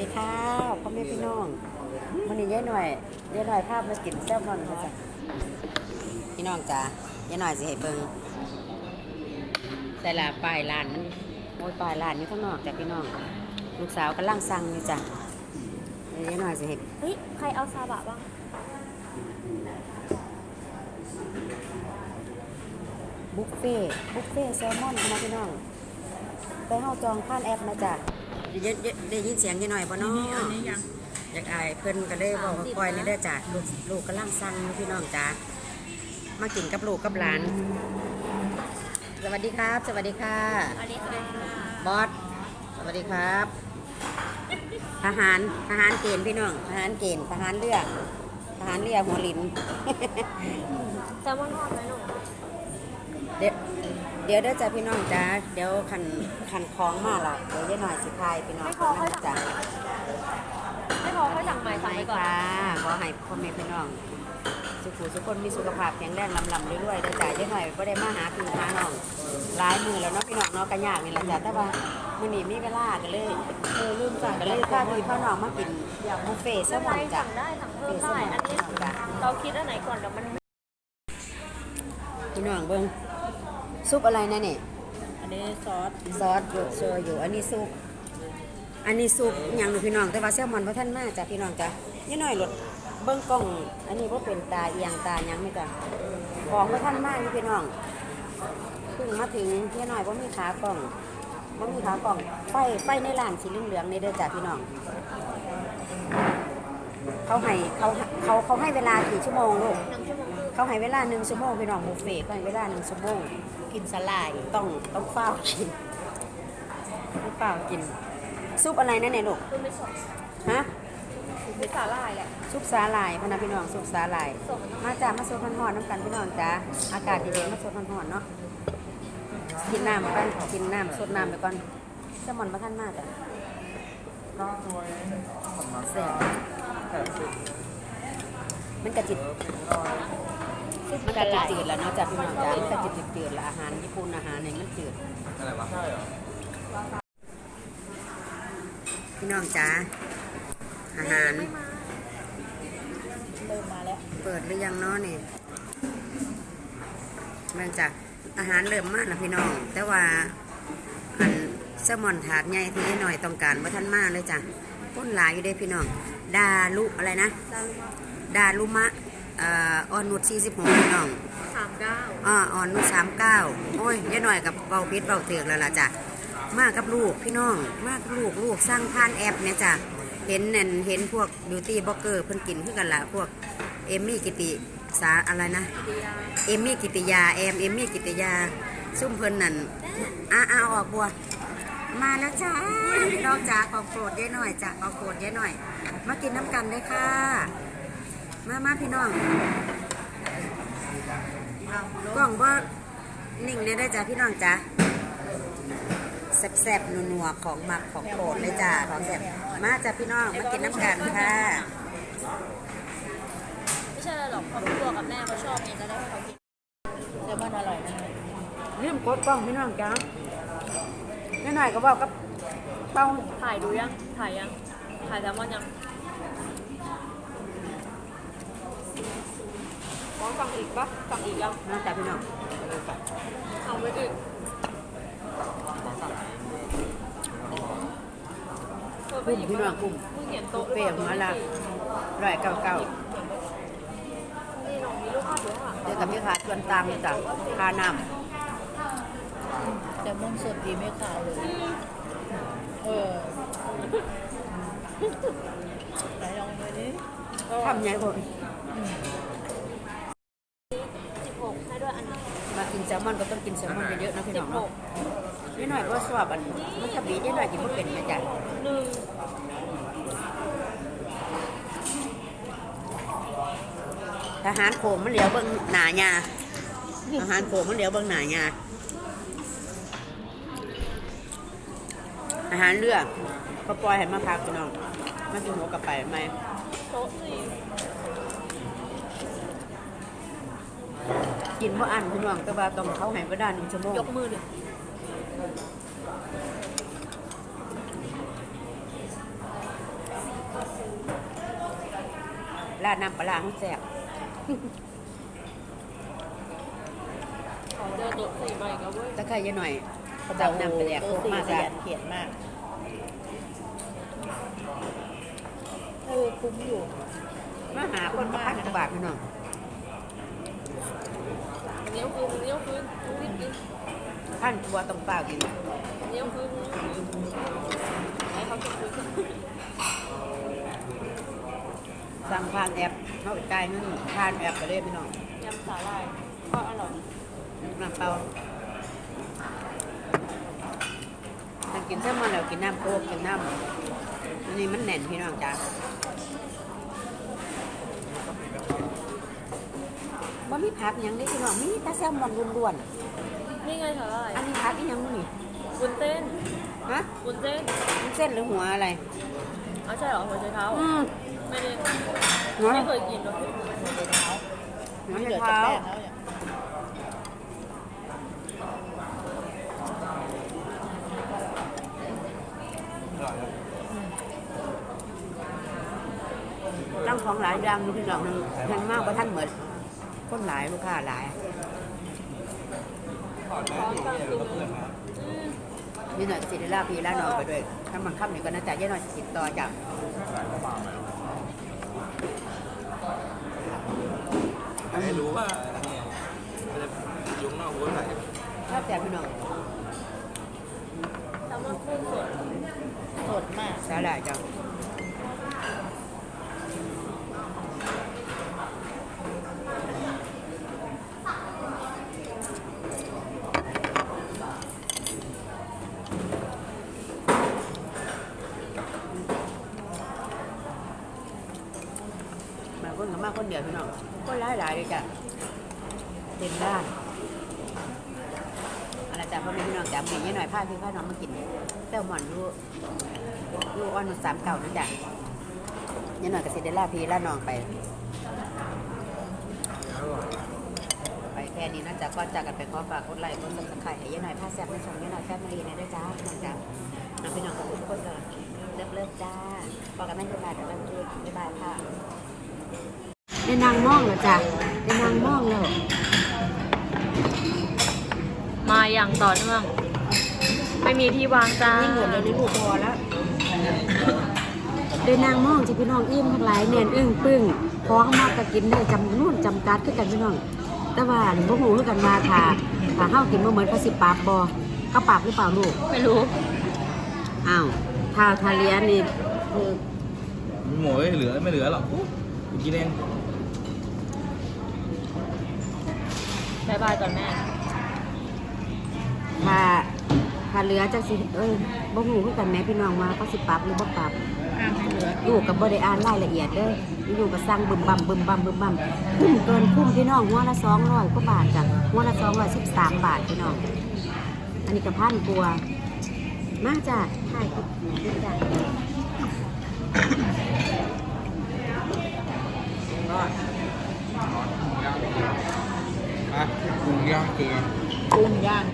ดีค่ะพ่อแม่พี่น้องวันนี้ยายหน่อยยายหน่อยภาพมากินแซ่บนอนค่ะจ้ะพี่น้องจ้ะยายหน่อยสิให้เบิ่งใส่ละป้ายร้านมันโอ้ยป้ายร้านอยู่ข้างนอกจ้ะพี่น้อง ลูกสาวกำลังสั่งอยู่จ้ะเดี๋ยวยายหน่อยสิให้เฮ้ยใครเอาซาบะบ้างบุฟเฟ่ต์บุฟเฟ่ต์แซลมอนค่ะนะพี่น้องไปเฮาจองผ่านแอปนะจ้ะ ได้ยินได้ยินเสียงยายหน่อยบ่เนาะอันนี้ยังอยากอายเพิ่นก็เลยบอกว่าปล่อยนี่เด้อจ้ะลูกลูกกำลังสั่งอยู่พี่น้องจ้ะมากินกับลูกกับหลาน สวัสดีครับ สวัสดีค่ะอันนี้ค่ะบอสสวัสดีครับ ทหารทหารเกณฑ์พี่น้องทหารเกณฑ์ทหารเรือทหารเรือหัวลิน แซลมอนทอดไหมหนูเดี๋ยวเดี๋ยวเด้อจ้ะพี่น้องจ้ะเดี๋ยวขันขันคล้องมาล่ะเดี๋ยวยายหน่อยสิพายพี่น้องคนนั้นจ้ะไม่พอค่อยสั่งใหม่สั่งไปก่อนค่ะขอให้พ่อแม่พี่น้อง สุขุสุขคนมีสุขภาพแข็งแรงลำลำเรื่อยๆเด้อจ้ะยายหน่อยก็ได้มาหาคือหาน้องหลายมือแล้วเนาะพี่น้องเนาะกันยากนี่แหละจ้ะแต่ว่ามื้อนี้มีเวลาก็เลยเออลืมสั่งก็เลยพาพี่พ่อน้องมากินบุฟเฟ่ต์แซลมไม่อนเป็นไรจ้ะสั่งได้สั่งเพิ่มได้อันนี้เราคิดอันไหนก่อนเดี๋ยวมันพี่น้องเบิ่ง ซุปอะไรนะเนี่ยอันนี้ซอสซอสหยดโชยอยู่ อันนี้ซุป อันนี้ซุปอหย่างหนูพี่น้อง แต่ว่าแซลมอนว่าท่านมาจ้ะพี่น้องจ้ะนี่หน่อยรถเบิ้งกล้อง อันนี้ว่าเป็นตาเอียงตาหยังไม่จ้ะของว่าท่านมาอยู่พี่น้องเพิ่งมาถึงนี่หน่อยว่ามีขากล้องว่ามีขากล้อง ไฟไฟในร้านสีเหลืองๆนี่เด้อจ้ะพี่น้อง เขาให้เขาเขาเขาให้เวลากี่ชั่วโมงลูกหนึ่งชั่วโมงครึ่ง เขาให้เวลาหนึ่งชั่วโมงพี่น้องบุฟเฟ่ต์เขาให้เวลาหนึ่งชั่วโมงกินสลายต้องต้องเฝ้ากินต้องเฝ้ากิน ซุปอะไรนั่นเนี่ยลูกคือไม่สดฮะคือสาหร่ายแหละ ซุปสาหร่ายพะนะพี่น้องซุปสาหร่ายสดมาจ้ามาสดร้อนๆน้ำกันพี่น้องจ้าอากาศเย็นๆมาสดร้อนๆเนาะกินน้ำไปกินน้ำสดน้ำไปก่อนแซลมอนมาท่านมากจ้ะแซ่บ มันกระจิตมันกระจิตจืดแล้วเนาะจ้ะพี่น้องจ้ามันกระจิตจืดๆแล้วอาหารญี่ปุ่นอาหารเนี่ยมันจืดอะไรวะใช่เหรอพี่น้องจ้าอาหารไม่มาเริ่มมาแล้วเปิดหรือยังเนาะนี่มันจากอาหารเริ่มมากแล้วพี่น้อง แต่ว่าอันแซลมอนถาดใหญ่ที่หน่อยต้องการว่าท่านมากเลยจ้ะก้นหลายอยู่เด้พี่น้อง ดาลุอะไรนะ ดารุมะดาลุมะเอ่อออนนุช46พี่น้อง สามเก้าอ่าออนนุช39โอ้ยยายหน่อยกับเบาพิษเบาเถือกแล้วล่ะจ้ะ มากับลูกพี่น้อง มากับลูกลูกสร้างผ่านแอปเนี่ยจ้ะ เห็นนั่นเห็นพวกบิวตี้บล็อกเกอร์เพิ่นกินคือกันละพวกเอมมี่กิติสาอะไรนะ เดียเอมมี่กิติยาแอมเอมมี่กิติยา ซุ่มเพิ่นนั่นอ้าอ้าออกบัว มาแล้วจ้าพี่น้องจ้าของโปรดยายหน่อยจ้าของโปรดยายหน่อย มากินน้ำกันเลยค่ะ มามาพี่น้องกล่องว่านิ่งเนี่ยได้อจ้าพี่น้องจ้าแซ่บๆนัวๆของหมักของโปรดเลยจ้าของแซ่บมาจ้าพี่น้องมากินน้ำกันค่ะ ไม่ใช่อะไรหรอกเพราะพี่บัวกับแม่เขาชอบเองจะได้ให้เขากินแซลมอนอร่อยนะลืมกดกล้องพี่น้องจ้าแม่หน่อยก็บอกกับเป้าถ่ายดูยัง ถ่ายยัง ถ่ายแซลมอนยังขอ สั่งอีกปะสั่งอีกยังน้องจ้าพี่น้องเอาไปอีกเออไปกุ้มอีกพี่น้องกุ้มมึงเห็นตุ๊โต๊ะกเปรี้ยวมาละร้อยเก่าเก่านี่น้องมีลูกค้าอยู่ข้างหลังเดี๋ยวกับพี่ขาชวนตามเลยจ้ะคาน้แซลมอนสดดีไม่ขาวเลยเออไหนลองเลยดิำทำไงคน สิบหกให้ด้วยอันนี้ มากินแซ ลมอนก็ต้องกินแซลมอนเยอะๆนะพี่สิน้บองหเนาะกนี่หน่อยก็สอบอันมันจะบีนี่หน่อยกินไม่เป็นนะจ๊ะหนึ่งทหารโขงมันเหลียวเบิ่งหนาญาทหารโขงมันเหลียวเบิ่งหนาญาอาหารเรือก็ปล่อยให้มาพักพี่น้องมากินหัวกลับไปไหมโต๊ะสี่ กินเพราะอันพี่น้องแต่ว่าต้องเขาให้เวลาหนึ่งชั่วโมงยกมือดิราดน้ำปลาร้าให้แซ่บขอเจอตัวสี่ใบก็เว้ยตะไคร้เยอะหน่อยเขาจัจะบน้ำไปแดกโตโคกสี่มากขจ้ะยันเขียนมากเออคุ้มอยู่มาหาคนมาพันกว่าบาทพี่น้อง เนี้ยวคืนเนี้ยวคืนรีบกินพันตัวตรงเปล่ากินเนี้ยวคืนให้เขากินคืนสั่งผ่านแอปเขาจ่ายเงินผ่านแอปไปเลยพี่น้องยำสาหร่ายก็อร่อยน้ำเปล่าถ้ากินแซลมอนแล้วกินน้ำโค้กกินน้ำอันนี้มันแน่นพี่น้องจ้า ว่ามีผักหยังได้พี่น้องมีแต่แซลมอนล้วนนี่ไงสาหร่ายๆอันนี้ผักอีหยังมื้อนี่วุ้นเส้นฮะวุ้นเส้นมันเส้นหรือหัวอะไรอ๋อใช่เหรอหัวใจเท้าอืมไม่ได้หัวไม่เคยกินเลยหัวเหลือเท้าแต่แป้งแล้วเนี่ยตั้งของหลายอย่างอยู่พี่น้องนึงแพงมากกว่าท่านเหมือน คนหลายลูกค้าหลายพร้อมกันคืออืมนี่หน่อยสิได้ลาพี่ลาน้องไปด้วยถ้ามันค่ำนี่ก็น่าจะย่าหน่อยติดต่อจากให้รู้ว่าเนี่ยมันจะยุงนอกหัวไหลชอบแต่พี่น้องแซลมอนกุ้งสดสดมากสาหร่ายจังมาคนกับมาคนเดียวพี่น้องก็หลายหลายเลยจ้ะเต็มด้านอะไรจ้ะพ่อแม่พี่น้องจ้ะมีเยอะหน่อยพาพี่พาน้องมากินเต้าหมอนลูกลูกอ่อนสามเก่านั่นจ้ะเยอะหน่อยกับสิเดล่าพี่ล่าน้องไปไปแค่นี้นะจ๊ะก็จากกันไปขอฝากกดไลค์กดซับสไครต์ให้ยายหน่อยพาแซ่บในช่องยายหน่อยแซ่บมารีนะด้วยจ้าน้องจ้าน้องพี่น้องทุกคนเลิฟเลิฟจ้าบอกกันไม่เป็นไรเดี๋ยวเราดูบ๊ายบายค่ะ ได้นางมองแล้วจ้ะได้นางมองแล้ว มาอย่างต่อเนื่อง ไม่มีที่วางจ้านี่หมดเลยในลูกพอแล้วได้นางมองจ้ะพี่น้องอิ่มทั้งหลายเนียนอึ้งปึ้งของมากก็กินได้จำนู่นจำกัดคือกันพี่น้อง แต่ว่าพวกหนูคือกันมาค่ะถ้าเฮากินบ่เหมือนเขาสิปราบบ่เขาปราบหรือเปล่าลูกไม่รู้อ้าวถ้าทาเลียนนี่คือมีหมูไม่เหลือไม่เหลือหรอกกูกินเอง บายบายก่อนแม่ ถ้าถ้าเหลือจังสิเอ้ยบ่ฮู้คือกันแหม่พี่น้องว่าเขาสิปรับหรือบ่ปรับอ้างให้เหลือลูกก็บ่ได้อ่านรายละเอียดเด้ออยู่ก็สั่งบึมบั่มบึมบั่มบึมบั่มคุ้มเกินคุ้มพี่น้องหัวละ200กว่าบาทจ้ะหัวละ213 บาทพี่น้อง อันนี้ก็พันกว่ามาจ้ะถ่ายคลิปกินจ้ะก็ อะ กุ้งย่างเกลือกุ้งย่าง